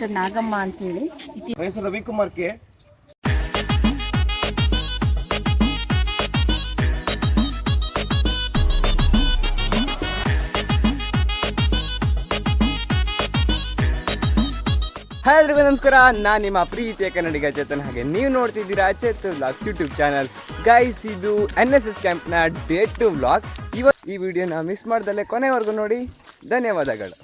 Doctor Nagamma ಅಂತೇಳಿ. ಹೇಳಿ ನನ್ನ ಹೆಸರು ರವಿಕುಮಾರ್ ಕೆ ಹಾಯ್ ಎಲ್ರಿಗೂ ನಮಸ್ಕಾರ. ನಾನು ನಿಮ್ಮ ಪ್ರೀತಿಯ ಕನ್ನಡಿಗ ಚೇತನ್. ಹಾಗೆ ನೀವು ನೋಡ್ತಿದ್ದೀರಾ Chetan vlogs YouTube channel. Guys ಇದು ಎನ್ ಎಸ್ ಎಸ್ ಕ್ಯಾಂಪ್ನ ಡೇ ಟು ವ್ಲಾಗ್ ಇವತ್ತು ಈ ವಿಡಿಯೋನ ಮಿಸ್ ಮಾಡ್ದಲ್ಲೇ ಕೊನೆವರೆಗೂ ನೋಡಿ. ಧನ್ಯವಾದಗಳು.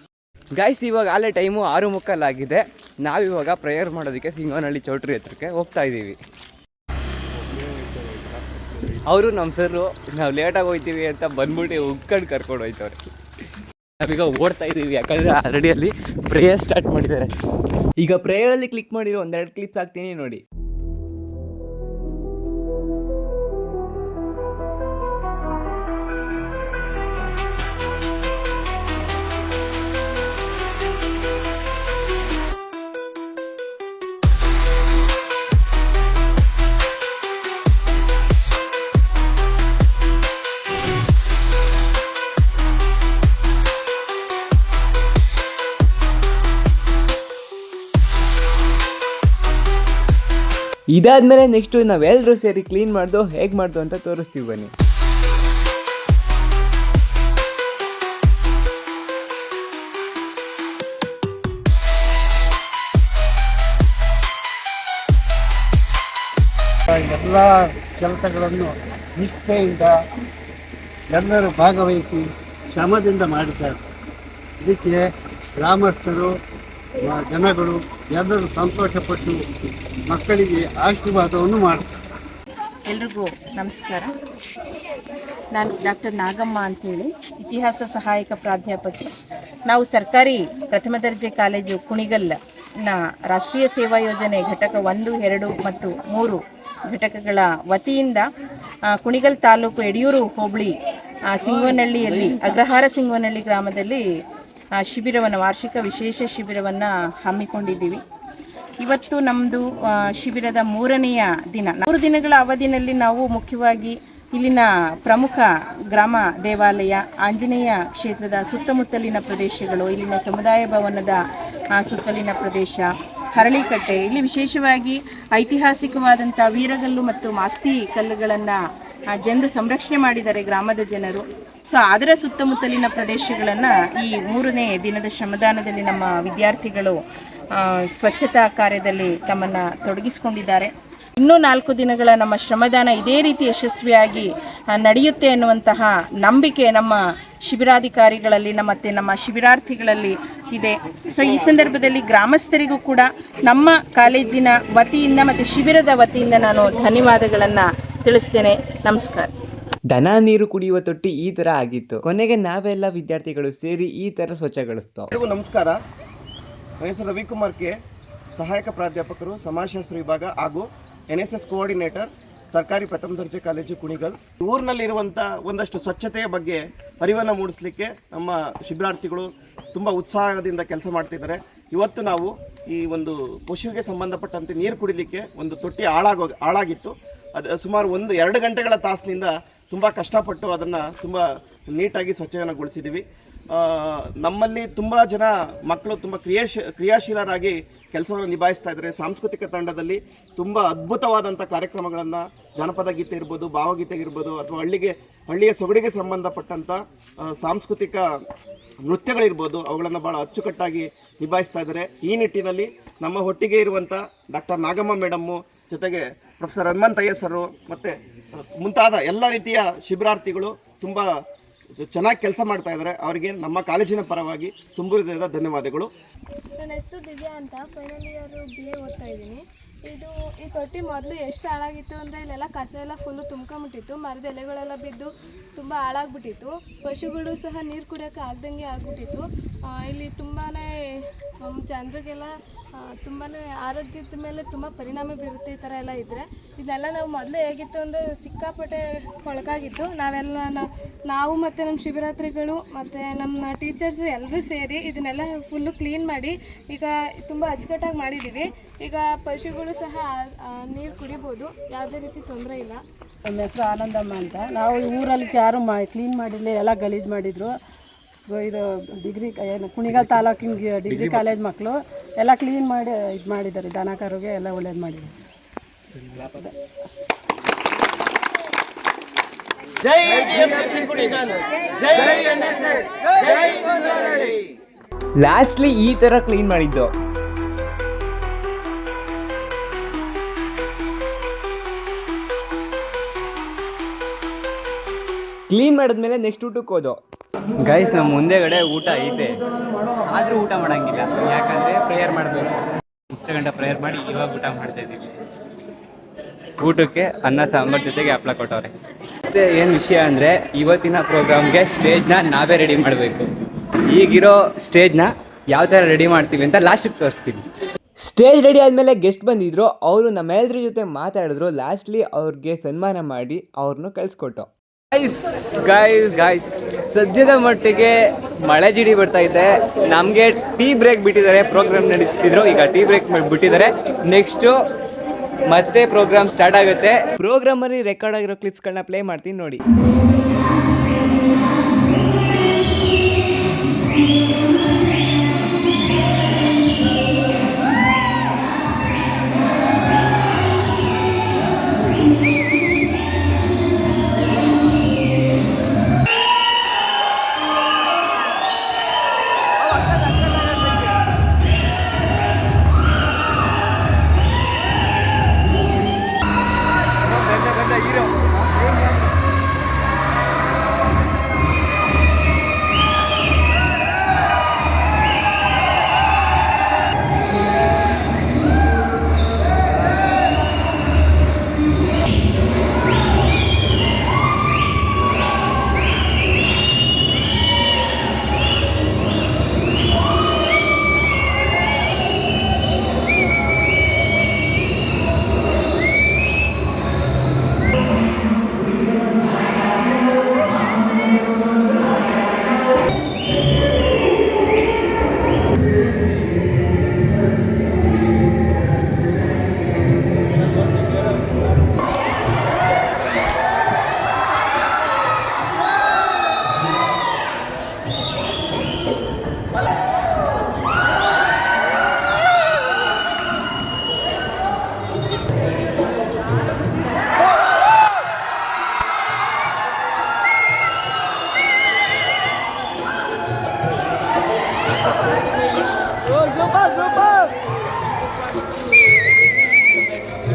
ಗೈಸ್ ಇವಾಗ ಆಲೇ ಟೈಮು ಆರು ಮುಕ್ಕಾಲಾಗಿದೆ ನಾವಿವಾಗ ಪ್ರೇಯರ್ ಮಾಡೋದಕ್ಕೆ ಸಿಂಗನಹಳ್ಳಿ ಚೌಟ್ರಿ ಹತ್ರಕ್ಕೆ ಹೋಗ್ತಾ ಇದ್ದೀವಿ. ಅವರು ನಮ್ಮ ಸರ್ರು ನಾವು ಲೇಟಾಗಿ ಹೋಗ್ತೀವಿ ಅಂತ ಬಂದ್ಬಿಟ್ಟು ಉಕ್ಕಂಡು ಕರ್ಕೊಂಡು ಹೋಯ್ತವ್ರೆ. ನಾವೀಗ ಓಡ್ತಾ ಇದ್ದೀವಿ, ಯಾಕಂದರೆ ಆಲ್ರೆಡಿಯಲ್ಲಿ ಪ್ರೇಯರ್ ಸ್ಟಾರ್ಟ್ ಮಾಡಿದ್ದಾರೆ. ಈಗ ಪ್ರೇಯರಲ್ಲಿ ಕ್ಲಿಕ್ ಮಾಡಿರೋ ಒಂದೆರಡು ಕ್ಲಿಪ್ಸ್ ಹಾಕ್ತೀನಿ ನೋಡಿ. ಇದಾದ್ಮೇಲೆ ನೆಕ್ಸ್ಟು ನಾವೆಲ್ಲರೂ ಸೇರಿ ಕ್ಲೀನ್ ಮಾಡ್ದು ಹೇಗೆ ಮಾಡ್ದು ಅಂತ ತೋರಿಸ್ತೀವಿ ಬನ್ನಿ. ಎಲ್ಲ ಕೆಲಸಗಳನ್ನು ನಿಷ್ಠೆಯಿಂದ ಎಲ್ಲರೂ ಭಾಗವಹಿಸಿ ಶ್ರಮದಿಂದ ಮಾಡುತ್ತಾರೆ ಇದಕ್ಕೆ ಗ್ರಾಮಸ್ಥರು ಜನಗಳು ಎಲ್ಲರೂ ಸಂತೋಷಪಟ್ಟು ಮಕ್ಕಳಿಗೆ ಆಶೀರ್ವಾದವನ್ನು ಮಾಡ್ತಾರೆ ಎಲ್ರಿಗೂ ನಮಸ್ಕಾರ. ನಾನು ಡಾಕ್ಟರ್ ನಾಗಮ್ಮ ಅಂತೇಳಿ, ಇತಿಹಾಸ ಸಹಾಯಕ ಪ್ರಾಧ್ಯಾಪಕಿ. ನಾವು ಸರ್ಕಾರಿ ಪ್ರಥಮ ದರ್ಜೆ ಕಾಲೇಜು ಕುಣಿಗಲ್ನ ರಾಷ್ಟ್ರೀಯ ಸೇವಾ ಯೋಜನೆ ಘಟಕ ಒಂದು, ಎರಡು ಮತ್ತು ಮೂರು ಘಟಕಗಳ ವತಿಯಿಂದ ಕುಣಿಗಲ್ ತಾಲೂಕು ಯಡಿಯೂರು ಹೋಬಳಿ ಸಿಂಗೋನಹಳ್ಳಿಯಲ್ಲಿ, ಅಗ್ರಹಾರ ಸಿಂಗೋನಹಳ್ಳಿ ಗ್ರಾಮದಲ್ಲಿ ಶಿಬಿರವನ್ನು, ವಾರ್ಷಿಕ ವಿಶೇಷ ಶಿಬಿರವನ್ನು ಹಮ್ಮಿಕೊಂಡಿದ್ದೀವಿ. ಇವತ್ತು ನಮ್ಮದು ಶಿಬಿರದ ಮೂರನೆಯ ದಿನ. ಮೂರು ದಿನಗಳ ಅವಧಿನಲ್ಲಿ ನಾವು ಮುಖ್ಯವಾಗಿ ಇಲ್ಲಿನ ಪ್ರಮುಖ ಗ್ರಾಮ ದೇವಾಲಯ, ಆಂಜನೇಯ ಕ್ಷೇತ್ರದ ಸುತ್ತಮುತ್ತಲಿನ ಪ್ರದೇಶಗಳು, ಇಲ್ಲಿನ ಸಮುದಾಯ ಭವನದ ಸುತ್ತಲಿನ ಪ್ರದೇಶ, ಹರಳಿಕಟ್ಟೆ, ಇಲ್ಲಿ ವಿಶೇಷವಾಗಿ ಐತಿಹಾಸಿಕವಾದಂಥ ವೀರಗಲ್ಲು ಮತ್ತು ಮಾಸ್ತಿ ಕಲ್ಲುಗಳನ್ನು ಜನರು ಸಂರಕ್ಷಣೆ ಮಾಡಿದ್ದಾರೆ ಗ್ರಾಮದ ಜನರು. ಸೊ ಅದರ ಸುತ್ತಮುತ್ತಲಿನ ಪ್ರದೇಶಗಳನ್ನು ಈ ಮೂರನೇ ದಿನದ ಶ್ರಮದಾನದಲ್ಲಿ ನಮ್ಮ ವಿದ್ಯಾರ್ಥಿಗಳು ಸ್ವಚ್ಛತಾ ಕಾರ್ಯದಲ್ಲಿ ತಮ್ಮನ್ನು ತೊಡಗಿಸಿಕೊಂಡಿದ್ದಾರೆ. ಇನ್ನೂ ನಾಲ್ಕು ದಿನಗಳ ನಮ್ಮ ಶ್ರಮದಾನ ಇದೇ ರೀತಿ ಯಶಸ್ವಿಯಾಗಿ ನಡೆಯುತ್ತೆ ಎನ್ನುವಂತಹ ನಂಬಿಕೆ ನಮ್ಮ ಶಿಬಿರಾಧಿಕಾರಿಗಳಲ್ಲಿ ಮತ್ತು ನಮ್ಮ ಶಿಬಿರಾರ್ಥಿಗಳಲ್ಲಿ ಇದೆ. ಸೊ ಈ ಸಂದರ್ಭದಲ್ಲಿ ಗ್ರಾಮಸ್ಥರಿಗೂ ಕೂಡ ನಮ್ಮ ಕಾಲೇಜಿನ ವತಿಯಿಂದ ಮತ್ತು ಶಿಬಿರದ ವತಿಯಿಂದ ನಾನು ಧನ್ಯವಾದಗಳನ್ನು ತಿಳಿಸ್ತೇನೆ. ನಮಸ್ಕಾರ. ದನ ನೀರು ಕುಡಿಯುವ ತೊಟ್ಟಿ ಈ ತರ ಆಗಿತ್ತು. ಕೊನೆಗೆ ನಾವೆಲ್ಲ ವಿದ್ಯಾರ್ಥಿಗಳು ಸೇರಿ ಈ ತರ ಸ್ವಚ್ಛಗೊಳಿಸ್ತೋ. ನಮಸ್ಕಾರ. ನನ್ನ ಹೆಸರು ರವಿಕುಮಾರ್ ಕೆ. ಸಹಾಯಕ ಪ್ರಾಧ್ಯಾಪಕರು ಸಮಾಜಶಾಸ್ತ್ರ ವಿಭಾಗ ಹಾಗೂ ಎನ್ ಎಸ್ ಎಸ್ ಕೋಆರ್ಡಿನೇಟರ್ ಸರ್ಕಾರಿ ಪ್ರಥಮ ದರ್ಜೆ ಕಾಲೇಜು ಕುಣಿಗಲ್. ಊರಿನಲ್ಲಿರುವಂಥ ಒಂದಷ್ಟು ಸ್ವಚ್ಛತೆಯ ಬಗ್ಗೆ ಅರಿವನ್ನು ಮೂಡಿಸಲಿಕ್ಕೆ ನಮ್ಮ ಶಿಬಿರಾರ್ಥಿಗಳು ತುಂಬ ಉತ್ಸಾಹದಿಂದ ಕೆಲಸ ಮಾಡ್ತಿದ್ದಾರೆ. ಇವತ್ತು ನಾವು ಈ ಒಂದು ಪಶುವಿಗೆ ಸಂಬಂಧಪಟ್ಟಂತೆ ನೀರು ಕುಡಿಲಿಕ್ಕೆ ಒಂದು ತೊಟ್ಟಿ ಹಾಳಾಗೋ ಹಾಳಾಗಿತ್ತು. ಅದು ಸುಮಾರು ಒಂದು ಎರಡು ಗಂಟೆಗಳ ತಾಸಿನಿಂದ ತುಂಬ ಕಷ್ಟಪಟ್ಟು ಅದನ್ನು ತುಂಬ ನೀಟಾಗಿ ಸ್ವಚ್ಛಗೊಳಿಸಿದ್ದೀವಿ ನಮ್ಮಲ್ಲಿ ತುಂಬ ಜನ ಮಕ್ಕಳು ತುಂಬ ಕ್ರಿಯಾಶೀ, ಕ್ರಿಯಾಶೀಲರಾಗಿ ಕೆಲಸವನ್ನು ನಿಭಾಯಿಸ್ತಾ ಇದ್ದಾರೆ. ಸಾಂಸ್ಕೃತಿಕ ತಂಡದಲ್ಲಿ ತುಂಬ ಅದ್ಭುತವಾದಂಥ ಕಾರ್ಯಕ್ರಮಗಳನ್ನು ಜನಪದ ಗೀತೆ ಇರ್ಬೋದು, ಭಾವಗೀತೆ ಇರ್ಬೋದು ಅಥವಾ ಹಳ್ಳಿಗೆ, ಹಳ್ಳಿಯ ಸೊಗಡಿಗೆ ಸಂಬಂಧಪಟ್ಟಂಥ ಸಾಂಸ್ಕೃತಿಕ ನೃತ್ಯಗಳಿರ್ಬೋದು, ಅವುಗಳನ್ನು ಭಾಳ ಅಚ್ಚುಕಟ್ಟಾಗಿ ನಿಭಾಯಿಸ್ತಾ ಇದ್ದಾರೆ. ಈ ನಿಟ್ಟಿನಲ್ಲಿ ನಮ್ಮ ಒಟ್ಟಿಗೆ ಇರುವಂಥ ಡಾಕ್ಟರ್ ನಾಗಮ್ಮ ಮೇಡಮ್ಮು ಜೊತೆಗೆ ಪ್ರೊಫೆಸರ್ ಹನುಮಂತ ಸರು ಮತ್ತು ಮುಂತಾದ ಎಲ್ಲ ರೀತಿಯ ಶಿಬಿರಾರ್ಥಿಗಳು ತುಂಬ ಚೆನ್ನಾಗಿ ಕೆಲಸ ಮಾಡ್ತಾ ಇದ್ದಾರೆ ಅವರಿಗೆ ನಮ್ಮ ಕಾಲೇಜಿನ ಪರವಾಗಿ ತುಂಬ ಹೃದಯದ ಧನ್ಯವಾದಗಳು. ನನ್ನ ಹೆಸರು ದಿವ್ಯಾ ಅಂತ. ಫೈನಲ್ ಇಯರ್ ಬಿ ಎ ಓದ್ತಾ ಇದ್ದೀನಿ. ಇದು ಈ ತೊಟ್ಟಿ ಮೊದಲು ಎಷ್ಟು ಹಾಳಾಗಿತ್ತು ಅಂದರೆ ಇಲ್ಲೆಲ್ಲ ಕಸ ಎಲ್ಲ ಫುಲ್ಲು ತುಂಬ್ಕೊಂಬಿಟ್ಟಿತ್ತು. ಮರದ ಎಲೆಗಳೆಲ್ಲ ಬಿದ್ದು ತುಂಬ ಹಾಳಾಗ್ಬಿಟ್ಟಿತ್ತು. ಪಶುಗಳು ಸಹ ನೀರು ಕುಡಿಯೋಕೆ ಆಗ್ದಂಗೆ ಆಗ್ಬಿಟ್ಟಿತ್ತು. ಇಲ್ಲಿ ತುಂಬಾ ಜನರಿಗೆಲ್ಲ ತುಂಬಾ ಆರೋಗ್ಯದ ಮೇಲೆ ತುಂಬ ಪರಿಣಾಮ ಬೀರುತ್ತೆ ಈ ಥರ ಎಲ್ಲ ಇದ್ದರೆ ಇದೆಲ್ಲ ನಾವು ಮೊದಲು ಹೇಗಿತ್ತು ಅಂದರೆ ಸಿಕ್ಕಾಪಟ್ಟೆ ಕೊಳಕಾಗಿತ್ತು. ನಾವೆಲ್ಲ ನಾವು ಮತ್ತು ನಮ್ಮ ಶಿಬಿರಾತ್ರಿಗಳು ಮತ್ತು ನಮ್ಮ ಟೀಚರ್ಸ್ ಎಲ್ಲರೂ ಸೇರಿ ಇದನ್ನೆಲ್ಲ ಫುಲ್ಲು ಕ್ಲೀನ್ ಮಾಡಿ ಈಗ ತುಂಬ ಅಚ್ಚುಕಟ್ಟಾಗಿ ಮಾಡಿದ್ದೀವಿ ಈಗ ಪಶುಗಳು ಸಹ ನೀರು ಕುಡಿಬೋದು. ಯಾವುದೇ ರೀತಿ ತೊಂದರೆ ಇಲ್ಲ. ನಮ್ಮ ಹೆಸರು ಆನಂದಮ್ಮ ಅಂತ. ನಾವು ಊರಲ್ಲಿ ಯಾರು ಮಾ ಕ್ಲೀನ್ ಮಾಡಿರಲಿ ಎಲ್ಲ ಗಲೀಜು ಮಾಡಿದರು. ಇದು ಡಿಗ್ರಿ ಏನು ಕುಣಿಗಲ್ ತಾಲೂಕಿನ ಡಿಗ್ರಿ ಕಾಲೇಜ್ ಮಕ್ಕಳು ಎಲ್ಲ ಕ್ಲೀನ್ ಮಾಡಿ ಇದು ಮಾಡಿದ್ದಾರೆ. ದನ ಕರುಗೆ ಎಲ್ಲ ಒಳ್ಳೇದು ಮಾಡಿದ್ದಾರೆ. ಲಾಸ್ಟ್ಲಿ ಈ ಥರ ಕ್ಲೀನ್ ಮಾಡಿದ್ದು. ಕ್ಲೀನ್ ಮಾಡಿದ್ಮೇಲೆ ನೆಕ್ಸ್ಟ್ ಊಟಕ್ಕೆ ಹೋದು. ಗೈಸ್ ನಮ್ಮ ಮುಂದೆಗಡೆ ಊಟ ಐತೆ. ಆದರೂ ಊಟ ಮಾಡಂಗಿಲ್ಲ. ಯಾಕಂದರೆ ಪ್ರೇಯರ್ ಮಾಡಬೇಕು ಇಷ್ಟು ಗಂಟೆ ಪ್ರೇಯರ್ ಮಾಡಿ ಇವಾಗ ಊಟ ಮಾಡ್ತಾ ಇದ್ದೀವಿ. ಊಟಕ್ಕೆ ಅನ್ನ ಸಾಂಬಾರ್ ಜೊತೆಗೆ ಹಪ್ಳ ಕೊಟ್ಟವ್ರೆ. ಮತ್ತೆ ಏನು ವಿಷಯ ಅಂದರೆ ಇವತ್ತಿನ ಪ್ರೋಗ್ರಾಮ್ಗೆ ಸ್ಟೇಜ್ನ ನಾವೇ ರೆಡಿ ಮಾಡಬೇಕು. ಈಗಿರೋ ಸ್ಟೇಜ್ನ ಯಾವ ಥರ ರೆಡಿ ಮಾಡ್ತೀವಿ ಅಂತ ಲಾಸ್ಟಿಗೆ ತೋರಿಸ್ತೀವಿ ಸ್ಟೇಜ್ ರೆಡಿ ಆದಮೇಲೆ ಗೆಸ್ಟ್ ಬಂದಿದ್ರು. ಅವರು ನಮ್ಮ ನಮ್ಮೆಲ್ಲರ ಜೊತೆ ಮಾತಾಡಿದ್ರು. ಲಾಸ್ಟ್ಲಿ ಅವ್ರಿಗೆ ಸನ್ಮಾನ ಮಾಡಿ ಅವ್ರನ್ನೂ ಕಳಿಸ್ಕೊಟ್ಟು. ಗೈಸ್ ಗೈಸ್ ಗೈಸ್ ಸದ್ಯದ ಮಟ್ಟಿಗೆ ಮಳೆ ಜಿಡಿ ಬರ್ತಾ ಇದೆ. ನಮಗೆ ಟೀ ಬ್ರೇಕ್ ಬಿಟ್ಟಿದ್ದಾರೆ. ಪ್ರೋಗ್ರಾಮ್ ನಡೆಸ್ತಿದ್ರು. ಈಗ ಟೀ ಬ್ರೇಕ್ ಬಿಟ್ಟಿದ್ದಾರೆ. ನೆಕ್ಸ್ಟು ಮತ್ತೆ ಪ್ರೋಗ್ರಾಮ್ ಸ್ಟಾರ್ಟ್ ಆಗುತ್ತೆ. ಪ್ರೋಗ್ರಾಮಲ್ಲಿ ರೆಕಾರ್ಡ್ ಆಗಿರೋ ಕ್ಲಿಪ್ಸ್ಗಳನ್ನ ಪ್ಲೇ ಮಾಡ್ತೀನಿ ನೋಡಿ.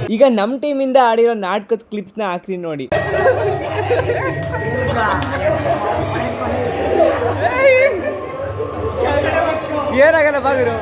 ಈಗ ನಮ್ಮ ಇಂದ ಆಡಿರೋ ನಾಟಕದ ಕ್ಲಿಪ್ಸ್ನ ಹಾಕ್ತೀನಿ ನೋಡಿ. ಏನಾಗಲ್ಲ ಬಾಗಿರು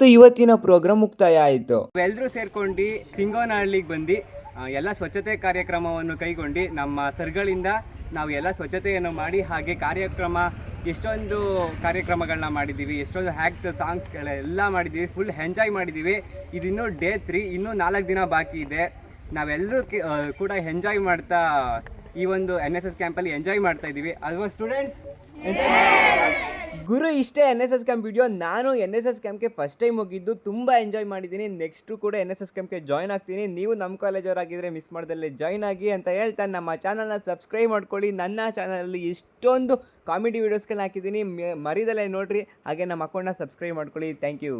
ಅಂತೂ ಇವತ್ತಿನ ಪ್ರೋಗ್ರಾಮ್ ಮುಕ್ತಾಯ ಆಯಿತು ಎಲ್ಲರೂ ಸೇರ್ಕೊಂಡು ಸಿಂಗೋನಹಳ್ಳಿಗೆ ಬಂದು ಎಲ್ಲ ಸ್ವಚ್ಛತೆ ಕಾರ್ಯಕ್ರಮವನ್ನು ಕೈಗೊಂಡು ನಮ್ಮ ಸರ್ಗಳಿಂದ ನಾವು ಎಲ್ಲ ಸ್ವಚ್ಛತೆಯನ್ನು ಮಾಡಿ ಹಾಗೆ ಕಾರ್ಯಕ್ರಮ, ಎಷ್ಟೊಂದು ಕಾರ್ಯಕ್ರಮಗಳನ್ನ ಮಾಡಿದ್ದೀವಿ, ಎಷ್ಟೊಂದು ಹ್ಯಾಕ್ಸ್ ಸಾಂಗ್ಸ್ಗಳೆಲ್ಲ ಮಾಡಿದ್ದೀವಿ ಫುಲ್ ಎಂಜಾಯ್ ಮಾಡಿದ್ದೀವಿ. ಇದಿನ್ನೂ ಡೇ ತ್ರೀ ಇನ್ನೂ ನಾಲ್ಕು ದಿನ ಬಾಕಿ ಇದೆ. ನಾವೆಲ್ಲರೂ ಕೂಡ ಎಂಜಾಯ್ ಮಾಡ್ತಾ ಈ ಒಂದು ಎನ್ ಎಸ್ ಎಸ್ ಕ್ಯಾಂಪಲ್ಲಿ ಎಂಜಾಯ್ ಮಾಡ್ತಾ ಇದ್ದೀವಿ. ಅಲ್ವಾ ಸ್ಟೂಡೆಂಟ್ಸ್ ಗುರು, ಇಷ್ಟೇ N S S camp video ನಾನು ಎನ್ ಎಸ್ ಎಸ್ ಕ್ಯಾಂಪ್ಗೆ ಫಸ್ಟ್ ಟೈಮ್ ಹೋಗಿದ್ದು. ತುಂಬ ಎಂಜಾಯ್ ಮಾಡಿದ್ದೀನಿ. ನೆಕ್ಸ್ಟು ಕೂಡ ಎನ್ ಎಸ್ ಎಸ್ ಕ್ಯಾಂಪ್ಗೆ ಜಾಯ್ನ್ ಆಗ್ತೀನಿ. ನೀವು ನಮ್ಮ ಕಾಲೇಜವರಾಗಿದ್ದರೆ ಮಿಸ್ ಮಾಡ್ದಲ್ಲೇ ಜಾಯ್ನ್ ಆಗಿ ಅಂತ ಹೇಳ್ತಾ ನಮ್ಮ ಚಾನಲ್ನ ಸಬ್ಸ್ಕ್ರೈಬ್ ಮಾಡ್ಕೊಳ್ಳಿ. ನನ್ನ ಚಾನಲಲ್ಲಿ ಇಷ್ಟೊಂದು ಕಾಮಿಡಿ ವೀಡಿಯೋಸ್ಗಳನ್ನ ಹಾಕಿದ್ದೀನಿ. ಮರಿದಲ್ಲೇ ನೋಡಿರಿ. ಹಾಗೆ ನಮ್ಮ ಅಕೌಂಟ್ನ ಸಬ್ಸ್ಕ್ರೈಬ್ ಮಾಡ್ಕೊಳ್ಳಿ. Thank you